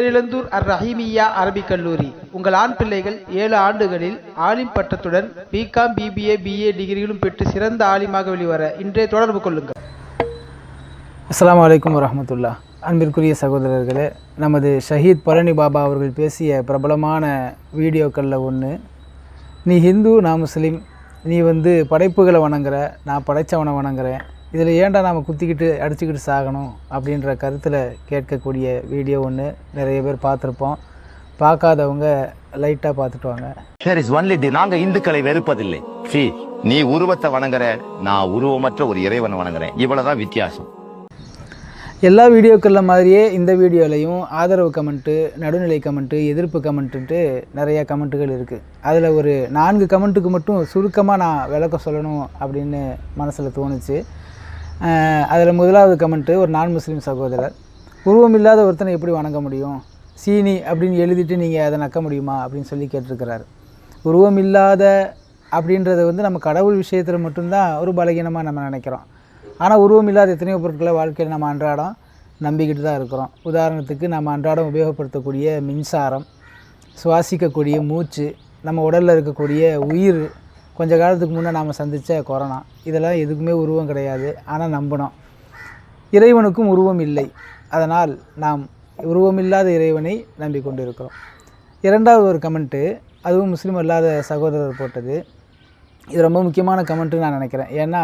பேரிழந்தூர் அர் ரஹீமியா அரபிக் கல்லூரி. உங்கள் ஆண் பிள்ளைகள் ஏழு ஆண்டுகளில் ஆலிம் பட்டத்துடன் பிகாம் பிபிஏ பிஏ டிகிரிகளும் பெற்று சிறந்த ஆலிமாக வெளிவர இன்றைய தொடர்பு கொள்ளுங்கள். அஸ்லாம் அலைக்கும் வரமத்துல்லா அன்பிற்குரிய சகோதரர்களே நமது ஷஹீத் பழனி பாபா அவர்கள் பேசிய பிரபலமான வீடியோக்களில் ஒன்று நீ ஹிந்து நான் முஸ்லீம் நீ வந்து படைப்புகளை வணங்குற நான் படைச்சவனை வணங்குறேன். இதில் ஏன்டா நாம் குத்திக்கிட்டு அடிச்சுக்கிட்டு சாகணும் அப்படின்ற கருத்தில் கேட்கக்கூடிய வீடியோ ஒன்று நிறைய பேர் பார்த்துருப்போம். பார்க்காதவங்க லைட்டாக பார்த்துட்டு வாங்க. There is only the- நாங்க இந்துக்களை வெறுப்பதில்லை. See, நீ உருவத்தை வணங்குற நான் உருவமற்ற ஒரு இறைவனை வணங்குறேன். இவ்வளவுதான் வித்தியாசம். எல்லா வீடியோக்களில் மாதிரியே இந்த வீடியோலையும் ஆதரவு கமெண்ட்டு நடுநிலை கமெண்ட்டு எதிர்ப்பு கமெண்ட்டுன்ட்டு நிறைய கமெண்ட்டுகள் இருக்குது அதில் ஒரு நான்கு கமெண்ட்டுக்கு மட்டும் சுருக்கமாக நான் விளக்கம் சொல்லணும் அப்படின்னு மனசில் தோணுச்சு. அதில் முதலாவது கமெண்ட்டு ஒரு நான் முஸ்லீம் சகோதரர். உருவம் இல்லாத ஒருத்தனை எப்படி வணங்க முடியும்? சீனி அப்படின்னு எழுதிட்டு நீங்கள் அதை நக்க முடியுமா? அப்படின்னு சொல்லி கேட்டிருக்கிறார். உருவம் இல்லாத அப்படின்றத வந்து நம்ம கடவுள் விஷயத்தில் மட்டும்தான் ஒரு பலகீனமாக நம்ம நினைக்கிறோம். ஆனால் உருவம் இல்லாத எத்தனையோ பொருட்களை வாழ்க்கையில் நம்ம அன்றாடம் நம்பிக்கிட்டு தான் இருக்கிறோம். உதாரணத்துக்கு நம்ம அன்றாடம் உபயோகப்படுத்தக்கூடிய மின்சாரம் சுவாசிக்கக்கூடிய மூச்சு நம்ம உடலில் இருக்கக்கூடிய உயிர் கொஞ்ச காலத்துக்கு முன்னே நாம் சந்தித்த கொரோனா. இதெல்லாம் எதுக்குமே உருவம் கிடையாது. ஆனால் நம்பினோம். இறைவனுக்கும் உருவம் இல்லை. அதனால் நாம் உருவமில்லாத இறைவனை நம்பிக்கொண்டிருக்கிறோம் இரண்டாவது ஒரு கமெண்ட்டு அதுவும் முஸ்லீம் அல்லாத சகோதரர் போட்டது. இது ரொம்ப முக்கியமான கமெண்ட்டு நான் நினைக்கிறேன். ஏன்னா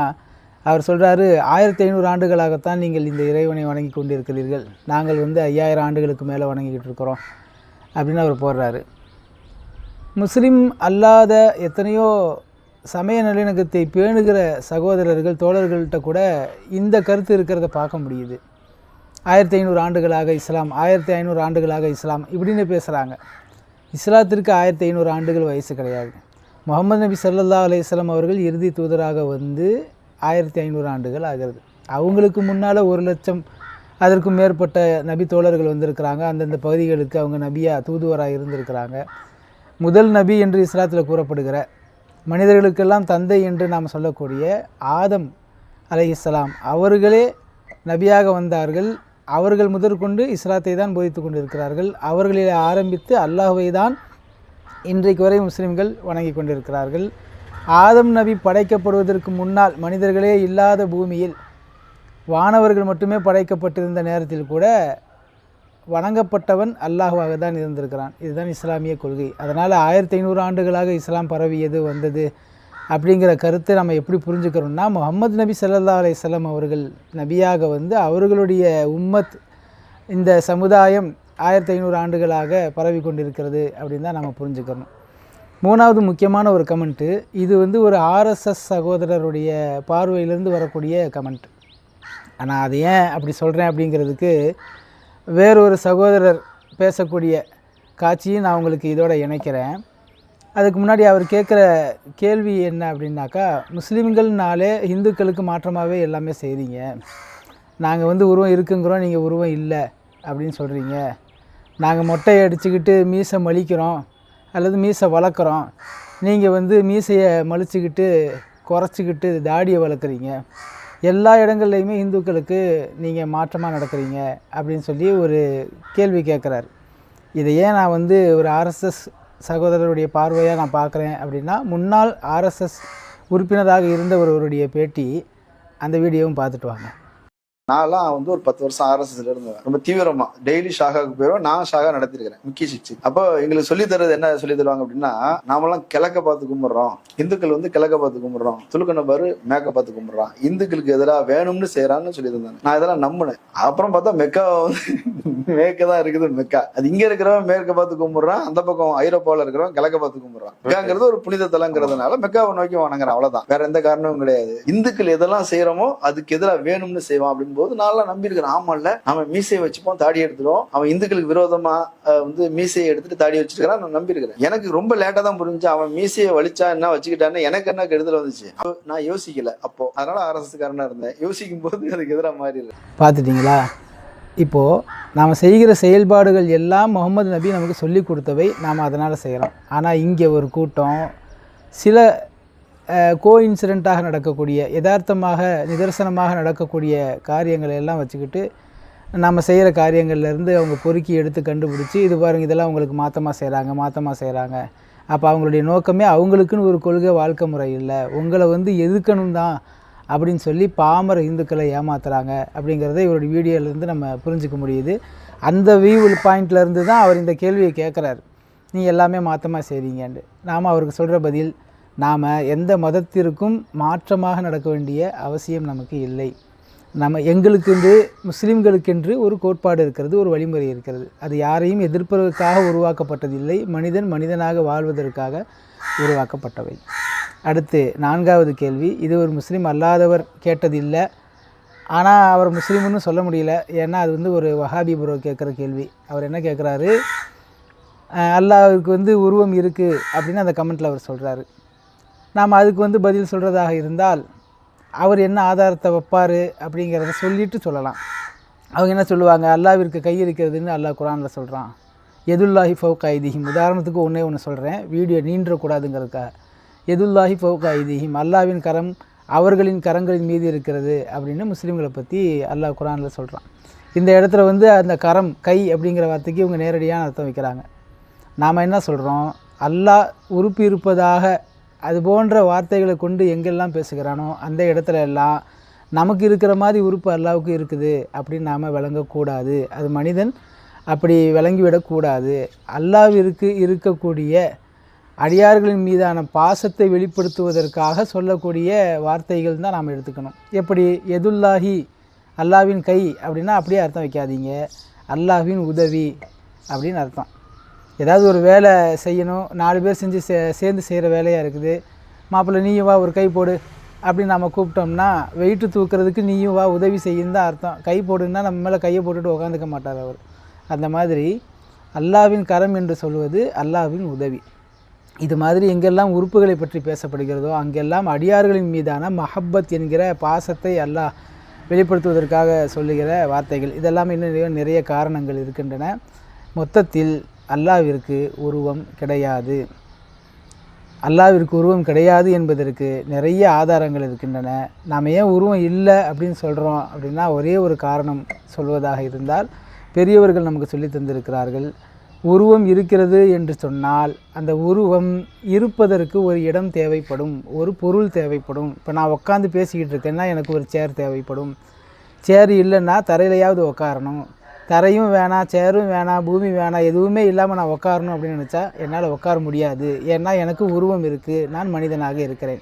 அவர் சொல்கிறாரு ஆயிரத்தி ஐநூறு ஆண்டுகளாகத்தான் நீங்கள் இந்த இறைவனை வணங்கி கொண்டிருக்கிறீர்கள். நாங்கள் வந்து ஐயாயிரம் ஆண்டுகளுக்கு மேலே வணங்கிக்கிட்டு இருக்கிறோம். அப்படின்னு அவர் போடுறாரு. முஸ்லீம் அல்லாத எத்தனையோ சமய நல்லிணக்கத்தை பேணுகிற சகோதரர்கள் தோழர்கள்ட்ட கூட இந்த கருத்து இருக்கிறத பார்க்க முடியுது. ஆயிரத்தி ஐநூறு ஆண்டுகளாக இஸ்லாம் ஆயிரத்தி ஐநூறு ஆண்டுகளாக இஸ்லாம் இப்படின்னு பேசுகிறாங்க இஸ்லாத்திற்கு ஆயிரத்தி ஐநூறு ஆண்டுகள் வயசு கிடையாது. முகமது நபி ஸல்லல்லாஹு அலையம் அவர்கள் இறுதி தூதராக வந்து ஆயிரத்தி ஐநூறு ஆண்டுகள் ஆகிறது. அவங்களுக்கு முன்னால் ஒரு லட்சம் அதற்கும் மேற்பட்ட நபி தோழர்கள் வந்திருக்கிறாங்க. அந்தந்த பகுதிகளுக்கு அவங்க நபியாக தூதுவராக இருந்திருக்கிறாங்க. முதல் நபி என்று இஸ்லாத்தில் கூறப்படுகிற மனிதர்களுக்கெல்லாம் தந்தை என்று நாம் சொல்லக்கூடிய ஆதம் அலைஹிஸ்ஸலாம். அவர்களே நபியாக வந்தார்கள். அவர்கள் முதற்கொண்டு இஸ்லாத்தை தான் போதித்து கொண்டிருக்கிறார்கள். அவர்களில் ஆரம்பித்து அல்லாஹுவை தான் இன்றைக்கு வரை முஸ்லிம்கள் வணங்கி கொண்டிருக்கிறார்கள். ஆதம் நபி படைக்கப்படுவதற்கு முன்னால் மனிதர்களே இல்லாத பூமியில் வானவர்கள் மட்டுமே படைக்கப்பட்டிருந்த நேரத்தில் கூட வணங்கப்பட்டவன் அல்லாஹுவாக தான் இருந்திருக்கிறான். இதுதான் இஸ்லாமிய கொள்கை. அதனால் ஆயிரத்தி ஐநூறு ஆண்டுகளாக இஸ்லாம் பரவியது வந்தது அப்படிங்கிற கருத்தை நம்ம எப்படி புரிஞ்சுக்கிறோம்னா முகமது நபி சல்லா அலையம் அவர்கள் நபியாக வந்து அவர்களுடைய உம்மத் இந்த சமுதாயம் ஆயிரத்தி ஐநூறு ஆண்டுகளாக பரவி கொண்டிருக்கிறது அப்படின்னு தான் நம்ம புரிஞ்சுக்கிறோம். மூணாவது முக்கியமான ஒரு கமெண்ட்டு இது வந்து ஒரு ஆர்எஸ்எஸ் சகோதரருடைய பார்வையிலேருந்து வரக்கூடிய கமெண்ட். ஆனால் அது ஏன் அப்படி சொல்கிறேன் அப்படிங்கிறதுக்கு வேறொரு சகோதரர் பேசக்கூடிய காட்சியும் நான் உங்களுக்கு இதோட இணைக்கிறேன். அதுக்கு முன்னாடி அவர் கேட்குற கேள்வி என்ன அப்படின்னாக்கா முஸ்லீம்கள்னாலே இந்துக்களுக்கு மாற்றமாகவே எல்லாமே செய்கிறீங்க நாங்கள் வந்து உருவம் இருக்குங்கிறோம் நீங்கள் உருவம் இல்லை அப்படின்னு சொல்கிறீங்க நாங்கள் மொட்டை அடிச்சுக்கிட்டு மீசை மலிக்கிறோம் அல்லது மீசை வளர்க்குறோம். நீங்கள் வந்து மீசையை மலிச்சுக்கிட்டு குறைச்சிக்கிட்டு தாடியை வளர்க்குறீங்க. எல்லா இடங்கள்லையுமே இந்துக்களுக்கு நீங்கள் மாற்றமாக நடக்கிறீங்க அப்படின்னு சொல்லி ஒரு கேள்வி கேட்குறாரு இதை ஏன் நான் வந்து ஒரு ஆர்எஸ்எஸ் சகோதரருடைய பார்வையாக நான் பார்க்குறேன் அப்படின்னா முன்னாள் ஆர்எஸ்எஸ் உறுப்பினராக இருந்த ஒருவருடைய பேட்டி அந்த வீடியோவும் பார்த்துட்டு வாங்க. நான்லாம் வந்து ஒரு பத்து வருஷம் ஆர்எஸ்எஸ்ல இருந்தேன். ரொம்ப தீவிரமா. டெய்லி ஷாகாக்கு போயிடும் நான் ஷாகா நடத்திருக்கிறேன் முக்கிய சிக்ஸ் அப்போ எங்களுக்கு சொல்லி தர்றது என்ன சொல்லி தருவாங்க அப்படின்னா நாமெல்லாம் கிழக்க பார்த்து கும்பிடுறோம். இந்துக்கள் வந்து கிழக்க பார்த்து கும்பிடுறோம். துலுக்கண்ண பாரு மேக்க பார்த்து கும்பிடுறான். இந்துக்களுக்கு எதிராக வேணும்னு செய்யறான்னு சொல்லி தந்தாங்க. நான் இதெல்லாம் நம்பினேன். அப்புறம் பார்த்தா மெக்கா வந்து மேற்க தான் இருக்குது மெக்கா. அது இங்க இருக்கிறவன் மேற்க பார்த்து கும்பிடுறான். அந்த பக்கம் ஐரோப்பாவில் இருக்கிறவன் கிழக்க பார்த்து கும்பிடுறான். மெக்காங்கிறது ஒரு புனித தலங்கிறதுனால மெக்காவை நோக்கி வணங்குறான். அவ்வளவுதான். வேற எந்த காரணமும் கிடையாது. இந்துக்கள் எதெல்லாம் செய்யறோமோ அதுக்கு எதிராக வேணும்னு செய்வான் அப்படின்னு போது நான்லாம் நம்பியிருக்கிறேன் ஆமால்ல அவன் மீசையை வச்சுப்போம் தாடி எடுத்துருவோம். அவன் இந்துக்களுக்கு விரோதமா வந்து மீசையை எடுத்துட்டு தாடி வச்சிருக்கிறான் நான் நம்பியிருக்கிறேன். எனக்கு ரொம்ப லேட்டா தான் புரிஞ்சு அவன் மீசையை வலிச்சா என்ன வச்சுக்கிட்டான்னு எனக்கு என்ன கெடுதல் வந்துச்சு? நான் யோசிக்கல. அப்போ அதனால அரசு இருந்தேன். யோசிக்கும் போது அதுக்கு எதிராக மாறி பார்த்துட்டிங்களா? இப்போது நாம் செய்கிற செயல்பாடுகள் எல்லாம் முகமது நபி நமக்கு சொல்லி கொடுத்தவை நாம் அதனால் செய்கிறோம் ஆனால் இங்கே ஒரு கூட்டம் சில கோ இன்சிடெண்ட்டாக நடக்கக்கூடிய யதார்த்தமாக நிதர்சனமாக நடக்கக்கூடிய காரியங்களை எல்லாம் வச்சுக்கிட்டு நம்ம செய்கிற காரியங்கள்லேருந்து அவங்க பொறுக்கி எடுத்து கண்டுபிடிச்சி இது பாருங்கள் இதெல்லாம் அவங்களுக்கு மாற்றமாக செய்கிறாங்க மாற்றமாக செய்கிறாங்க அப்போ அவங்களுடைய நோக்கமே அவங்களுக்குன்னு ஒரு கொள்கை வாழ்க்கை முறை இல்லை. உங்களை வந்து எதுக்கணும் தான் அப்படின்னு சொல்லி பாமர இந்துக்களை ஏமாத்துறாங்க அப்படிங்கிறத இவருடைய வீடியோலேருந்து நம்ம புரிஞ்சுக்க முடியுது. அந்த வியூ பாயிண்ட்லேருந்து தான் அவர் இந்த கேள்வியை கேட்குறாரு நீ எல்லாமே மாற்றமாக செய்கிறீங்கன்னு நாம் அவருக்கு சொல்கிற பதில் நாம் எந்த மதத்திற்கும் மாற்றமாக நடக்க வேண்டிய அவசியம் நமக்கு இல்லை. நம்ம எங்களுக்கென்று முஸ்லீம்களுக்கென்று ஒரு கோட்பாடு இருக்கிறது ஒரு வழிமுறை இருக்கிறது. அது யாரையும் எதிர்ப்பதற்காக உருவாக்கப்பட்டதில்லை மனிதன் மனிதனாக வாழ்வதற்காக உருவாக்கப்பட்டவை. அடுத்து நான்காவது கேள்வி. இது ஒரு முஸ்லீம் அல்லாதவர் கேட்டதில்லை. ஆனால் அவர் முஸ்லீம்னு சொல்ல முடியல. ஏன்னா அது வந்து ஒரு வஹாபி புரோ கேட்குற கேள்வி. அவர் என்ன கேட்குறாரு? அல்லாவுக்கு வந்து உருவம் இருக்குது அப்படின்னு அந்த கமெண்ட்டில் அவர் சொல்கிறாரு நாம் அதுக்கு வந்து பதில் சொல்கிறதாக இருந்தால் அவர் என்ன ஆதாரத்தை வைப்பார் அப்படிங்கிறத சொல்லிட்டு சொல்லலாம். அவங்க என்ன சொல்லுவாங்க? அல்லாவிற்கு கை இருக்கிறதுன்னு அல்லாஹ் குரானில் சொல்கிறான் எதுல்லாஹி ஃபவுக் ஐதிஹிம் உதாரணத்துக்கு ஒன்றே ஒன்று சொல்கிறேன் வீடியோ நீண்டக்கூடாதுங்கிறதுக்காக. எதுல்லாஹி ஃபவுக் ஐதிஹிம் அல்லாவின் கரம் அவர்களின் கரங்களின் மீது இருக்கிறது அப்படின்னு முஸ்லீம்களை பற்றி அல்லாஹ் குரானில் சொல்கிறான் இந்த இடத்துல வந்து அந்த கரம் கை அப்படிங்கிற வார்த்தைக்கு இவங்க நேரடியான அர்த்தம் வைக்கிறாங்க. நாம் என்ன சொல்கிறோம் அல்லாஹ் உறுப்பு இருப்பதாக அது போன்ற வார்த்தைகளை கொண்டு எங்கெல்லாம் பேசுகிறானோ அந்த இடத்துல எல்லாம் நமக்கு இருக்கிற மாதிரி உறுப்பு அல்லாவுக்கு இருக்குது அப்படின்னு நாம் விளங்கக்கூடாது. அது மனிதன் அப்படி விளங்கிவிடக்கூடாது அல்லாவிற்கு இருக்கக்கூடிய அடியார்களின் மீதான பாசத்தை வெளிப்படுத்துவதற்காக சொல்லக்கூடிய வார்த்தைகள் தான் நாம் எடுத்துக்கணும். எப்படி? எதுல்லாஹி அல்லாவின் கை அப்படின்னா அப்படியே அர்த்தம் வைக்காதீங்க. அல்லாஹ்வின் உதவி அப்படின்னு அர்த்தம். ஏதாவது ஒரு வேலை செய்யணும் நாலு பேர் செஞ்சு சே சேர்ந்து செய்கிற வேலையாக இருக்குது. மாப்பிள்ளை நீயும் வா ஒரு கை போடு அப்படின்னு நம்ம கூப்பிட்டோம்னா வெயிட்டு தூக்குறதுக்கு நீயும் வா உதவி செய்யுன்னு தான் அர்த்தம். கை போடுன்னா நம்ம மேலே கையை போட்டுட்டு உக்காந்துக்க மாட்டார் அவர். அந்த மாதிரி அல்லாவின் கரம் என்று சொல்வது அல்லாவின் உதவி. இது மாதிரி எங்கெல்லாம் உறுப்புகளை பற்றி பேசப்படுகிறதோ அங்கெல்லாம் அடியார்களின் மீதான மஹப்பத் என்கிற பாசத்தை அல்லாஹ் வெளிப்படுத்துவதற்காக சொல்லுகிற வார்த்தைகள். இதெல்லாம் இன்னும் நிறைய- நிறைய காரணங்கள் இருக்கின்றன. மொத்தத்தில் அல்லாவிற்கு உருவம் கிடையாது. அல்லாவிற்கு உருவம் கிடையாது என்பதற்கு நிறைய ஆதாரங்கள் இருக்கின்றன. நாம் ஏன் உருவம் இல்லை அப்படின்னு சொல்கிறோம் அப்படின்னா ஒரே ஒரு காரணம் சொல்வதாக இருந்தால் பெரியவர்கள் நமக்கு சொல்லி தந்திருக்கிறார்கள். உருவம் இருக்கிறது என்று சொன்னால் அந்த உருவம் இருப்பதற்கு ஒரு இடம் தேவைப்படும் ஒரு பொருள் தேவைப்படும். இப்போ நான் உட்காந்து பேசிக்கிட்டு இருக்கேன்னா எனக்கு ஒரு சேர் தேவைப்படும். சேர் இல்லைன்னா தரையிலையாவது உட்காரணும் தரையும் வேணாம் சேரும் வேணாம் பூமி வேணாம் எதுவுமே இல்லாமல் நான் உட்காரணும் அப்படின்னு நினச்சா என்னால் உட்கார முடியாது. ஏன்னா எனக்கு உருவம் இருக்குது நான் மனிதனாக இருக்கிறேன்.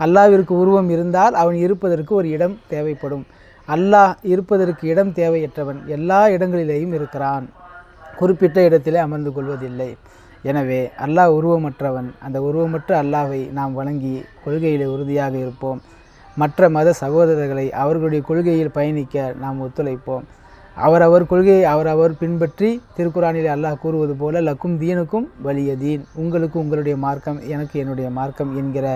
அல்லாவிற்கு உருவம் இருந்தால் அவன் இருப்பதற்கு ஒரு இடம் தேவைப்படும். அல்லாஹ் இருப்பதற்கு இடம் தேவையற்றவன் எல்லா இடங்களிலேயும் இருக்கிறான். குறிப்பிட்ட இடத்திலே அமர்ந்து கொள்வதில்லை. எனவே அல்லாஹ் உருவமற்றவன் அந்த உருவமற்ற அல்லாவை நாம் வணங்கி கொள்கையில் உறுதியாக இருப்போம். மற்ற மத சகோதரர்களை அவர்களுடைய கொள்கையில் பயணிக்க நாம் ஒத்துழைப்போம். அவரவர் கொள்கையை அவரவர் பின்பற்றி திருக்குறானிலே அல்லாஹ் கூறுவது போல லக்கும் தீனுக்கும் வலிய தீன். உங்களுக்கு உங்களுடைய மார்க்கம் எனக்கு என்னுடைய மார்க்கம் என்கிற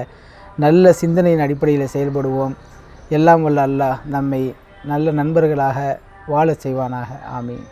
நல்ல சிந்தனையின் அடிப்படையில் செயல்படுவோம். எல்லாம் வல்ல அல்லாஹ் நம்மை நல்ல நண்பர்களாக வாழச் செய்வானாக. ஆமீன்.